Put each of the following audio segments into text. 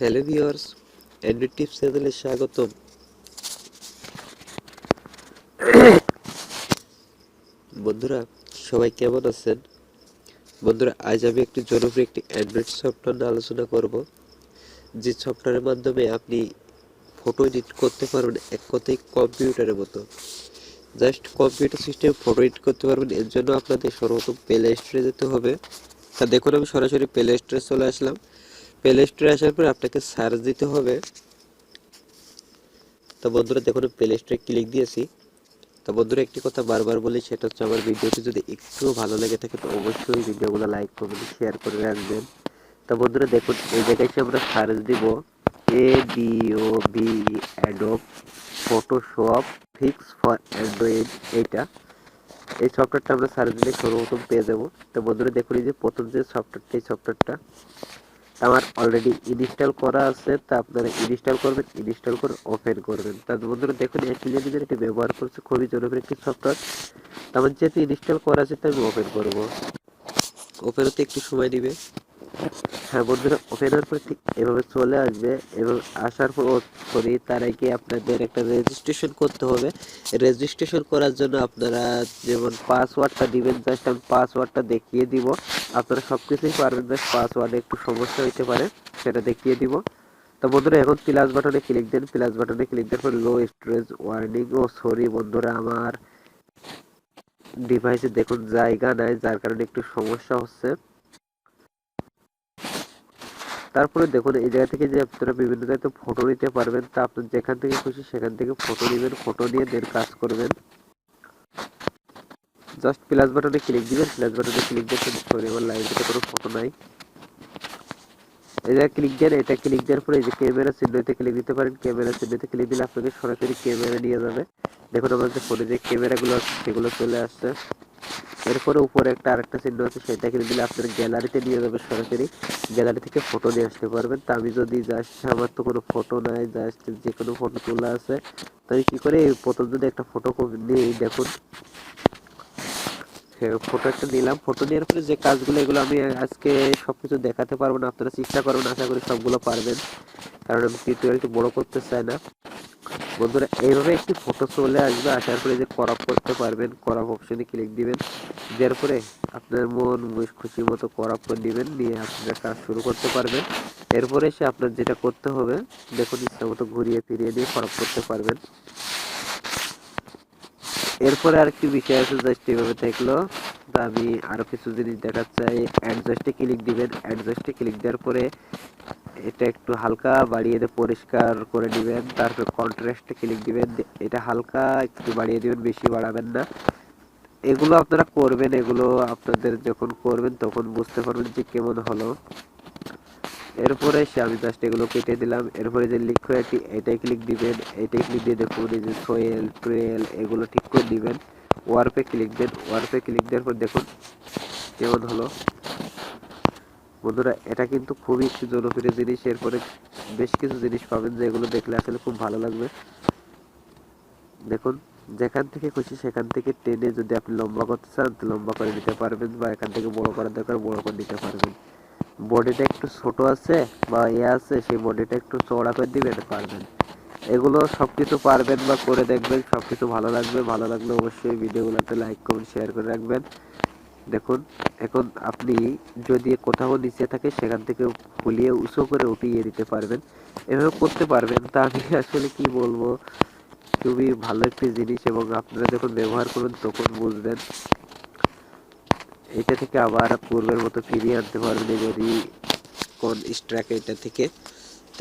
Hello viewers Android tips চ্যানেলে স্বাগতম। বন্ধুরা, সবাই কেমন আছেন? বন্ধুরা, আজ আমি একটি জনপ্রিয় একটি অ্যান্ড্রয়েড সফটওয়্যার নিয়ে আলোচনা করব। যে সফটওয়্যারের মাধ্যমে আপনি ফটো এডিট করতে পারবেন এক কথায় কম্পিউটারের মতো। Just computer system photo edit করতে পারবেন, এর জন্য আপনাদের সর্বপ্রথম প্লে স্টোরে যেতে হবে। তা দেখুন, আমি সরাসরি প্লে স্টোরে চলে আসলাম। প্লে স্টোরে আসার পর আপনাকে সার্চ দিতে হবে। তো বন্ধুরা দেখুন প্লে স্টোরে ক্লিক দিয়েছি। তো বন্ধুরা একটি কথা বারবার বলি, সেটা হচ্ছে আমার ভিডিওটি যদি একটু ভালো লেগে থাকে, তো অবশ্যই ভিডিওগুলো লাইক করবেন শেয়ার করে রাখবেন। তো বন্ধুরা দেখুন, এই জায়গায় এসে আমরা সার্চ দিব A B O B Adobe Photoshop fix for Android এইটা। এই সফটওয়্যারটা আমরা সার্চ দিলে সর্বপ্রথম পেয়ে যাব। তো বন্ধুরা দেখুন, এই যে প্রথম যে সফটওয়্যারটা এই সফটওয়্যারটা আমার অলরেডি ইনস্টল করা আছে, তা আপনারা ইনস্টল করবেন ইনস্টল করে ওপেন করবেন। তার বন্ধুরা, দেখুন অ্যাক্সিডেন্টের এটি ব্যবহার করছে, খুবই জনপ্রিয় একটি সফটওয়্যার আমার যেহেতু ইনস্টল করা আছে, তা আমি ওপেন করব। ওপেন হতে একটু সময় দিবে। হ্যাঁ বন্ধুরা ওপেন হওয়ার পর ঠিক এভাবে চলে আসবে এবং আসার পর সরি তার আগে আপনাদের একটা রেজিস্ট্রেশন করতে হবে। রেজিস্ট্রেশন করার জন্য আপনারা যেমন পাসওয়ার্ডটা দিবেন জাস্ট আমি পাসওয়ার্ডটা দেখিয়ে দিব। আপনারা সব কিছুই পারবেন জাস্ট পাসওয়ার্ডে একটু সমস্যা হইতে পারে, সেটা দেখিয়ে দিব। তো বন্ধুরা, এখন প্লাস বাটনে ক্লিক দেন প্লাস বাটনে ক্লিক দেওয়ার পর লো স্টোরেজ ওয়ার্নিং ও সরি বন্ধুরা, আমার ডিভাইসে দেখুন, জায়গা নাই, যার কারণে একটু সমস্যা হচ্ছে। তারপরে দেখুন, এই জায়গা থেকে যে আপনারা বিভিন্ন জায়গাতে ফটো নিতে পারবেন, তা আপনার যেখান থেকে খুশি সেখান থেকে ফটো নেবেন ফটো নিয়ে দেন কাজ করবেন। জাস্ট প্লাস বাটনে ক্লিক দিবেন প্লাস বাটনে ক্লিক দিয়ে সরি আমার লাইভে কোনো ফটো নাই। জায়গায় ক্লিক দেন, এটা ক্লিক দেওয়ার পরে এই যে ক্যামেরা চিহ্নতে ক্লিক দিতে পারেন ক্যামেরা চিহ্নতে ক্লিক দিলে আপনাকে সরাসরি ক্যামেরা নিয়ে যাবে। দেখুন, আমাদের ফোনে যে ক্যামেরাগুলো আছে, সেগুলো চলে আসছে। এরপরে উপরে একটা আরেকটা চিহ্ন আছে সেটা ক্লিক দিলে আপনার গ্যালারিতে নিয়ে যাবে সরাসরি গ্যালারি থেকে ফটো নিয়ে আসতে পারবেন। তা আমি যদি জাস্ট আমার তো কোনো ফটো নাই জাস্ট যে কোনো ফটো তোলা আছে, তো আমি কী করে, প্রথম যদি একটা ফটো নিই, দেখুন। ফটো একটা নিলাম ফটো নেওয়ার পরে যে কাজগুলো, এগুলো আমি আজকে সবকিছু দেখাতে পারব না, আপনারা চেষ্টা করবেন, আশা করি সবগুলো পারবেন। কারণ আমি টিউটোরিয়ালটি বড় করতে চাই না। বন্ধুরা, এইভাবে একটি ফটো চলে আসবে। আসার পরে যে করাপ করতে পারবেন। করাপ অপশনে ক্লিক দিবেন। দেওয়ার পরে আপনার মন খুশি মতো করাপ করে দিবেন। নিয়ে আপনারা কাজ শুরু করতে পারবেন। এরপরে এসে আপনার যেটা করতে হবে, দেখুন, ইচ্ছা মতো ঘুরিয়ে ফিরিয়ে দিয়ে করাপ করতে পারবেন। এরপরে আর কি বিষয় আছে জাস্ট এভাবে থাকল তা আমি আরও কিছু জিনিস দেখাতে চাই অ্যাডজাস্টে ক্লিক দিবেন। অ্যাডজাস্টে ক্লিক দেওয়ার পরে এটা একটু হালকা বাড়িয়ে দিয়ে পরিষ্কার করে দিবেন। তারপর কন্ট্রাস্টে ক্লিক দিবেন। এটা হালকা একটু বাড়িয়ে দিবেন, বেশি বাড়াবেন না। এগুলো আপনারা করবেন, এগুলো আপনাদের যখন করবেন তখন বুঝতে পারবেন যে কেমন হলো। এরপরে সে আমি জাস্ট এগুলো কেটে দিলাম। এরপরে যে লিকুইডটি এটাই ক্লিক দিবেন। এটাই ক্লিক দিয়ে দেখুন, এই যে সোয়েল ট্রেল এগুলো ঠিক করে দিবেন। ওয়ার্পে ক্লিক দেন ওয়ার্পে ক্লিক দেওয়ার পর দেখুন কেমন হলো। বন্ধুরা, এটা কিন্তু খুবই একটি জনপ্রিয় জিনিস, এরপরে বেশ কিছু জিনিস পাবেন যেগুলো দেখলে আসলে খুব ভালো লাগবে। দেখুন, যেখান থেকে খুশি সেখান থেকে টেনে যদি আপনি লম্বা করতে চান লম্বা করে নিতে পারবেন বা এখান থেকে বড় করার দরকার, বড় করে নিতে পারবেন। বডিটা একটু ছোট আছে বা ইয়ে আছে, সেই বডিটা একটু চওড়া করে দিবেন, পারবেন। এগুলো সব কিছু পারবেন বা করে দেখবেন সব কিছু ভালো লাগবে। ভালো লাগলে অবশ্যই ভিডিওগুলোতে লাইক কমেন্ট শেয়ার করে রাখবেন। দেখুন, এখন আপনি যদি কোথাও নিচে থাকে, সেখান থেকে ফুলিয়ে উঁচু করে উঠিয়ে দিতে পারবেন। এভাবে করতে পারবেন। তা আমি আসলে কি বলব? খুবই ভালো একটি জিনিস এবং আপনারা যখন ব্যবহার করবেন তখন বুঝবেন। এটা থেকে আবার পূর্বের মতো ফিরিয়ে আনতে পারবেন, যদি কোন স্ট্রাক এটা থেকে।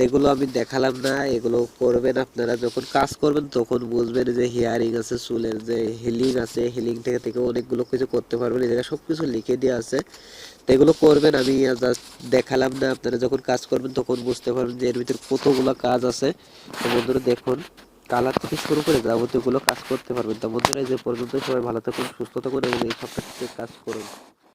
এগুলো আমি দেখালাম না, এগুলো করবেন আপনারা। যখন কাজ করবেন তখন বুঝবেন যে হিয়ারিং আছে, চুলের যে হিলিং আছে হিলিং থেকে থেকে অনেকগুলো কিছু করতে পারবেন। এই জায়গায় সব কিছু লিখে দেওয়া আছে। তো এগুলো করবেন, আমি জাস্ট দেখালাম না আপনারা। যখন কাজ করবেন তখন বুঝতে পারবেন যে এর ভিতরে কতগুলো কাজ আছে। তো বন্ধুরা দেখুন, কালার থেকে শুরু করে যাবতীয়গুলো কাজ করতে পারবেন। তো বন্ধুরা যে পর্যন্ত সবাই ভালো থাকুন, সুস্থ থাকুন এবং এই সপ্তাহে কাজ করুন।